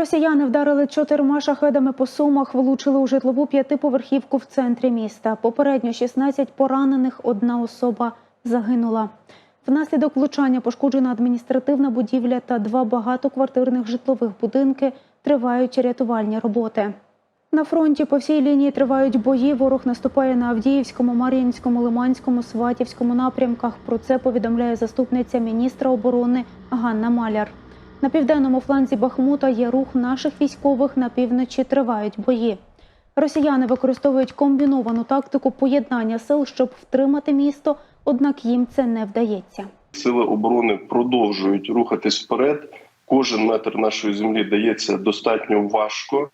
Росіяни вдарили чотирма шахедами по сумах, влучили у житлову п'ятиповерхівку в центрі міста. Попередньо 16 поранених, одна особа загинула. Внаслідок влучання пошкоджена адміністративна будівля та два багатоквартирних житлових будинки. Тривають рятувальні роботи. На фронті по всій лінії тривають бої. Ворог наступає на Авдіївському, Мар'їнському, Лиманському, Сватівському напрямках. Про це повідомляє заступниця міністра оборони Ганна Маляр. На південному фланзі Бахмута є рух наших військових. На півночі тривають бої. Росіяни використовують комбіновану тактику поєднання сил, щоб втримати місто, однак їм це не вдається. Сили оборони продовжують рухатись вперед. Кожен метр нашої землі дається достатньо важко,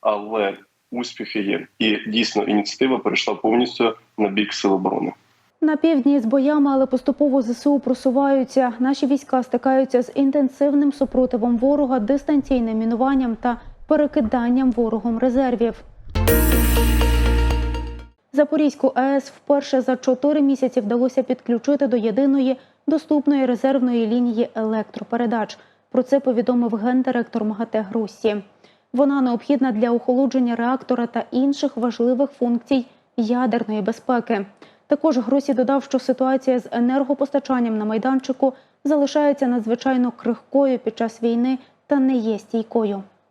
але успіхи є. І дійсно ініціатива перейшла повністю на бік сил оборони. На півдні з боями, але поступово ЗСУ просуваються. Наші війська стикаються з інтенсивним супротивом ворога, дистанційним мінуванням та перекиданням ворогом резервів. Запорізьку АЕС вперше за чотири місяці вдалося підключити до єдиної доступної резервної лінії електропередач. Про це повідомив гендиректор МАГАТЕ Грусі. Вона необхідна для охолодження реактора та інших важливих функцій ядерної безпеки. Також Гросі додав, що ситуація з енергопостачанням на майданчику залишається надзвичайно крихкою під час війни та не є стійкою.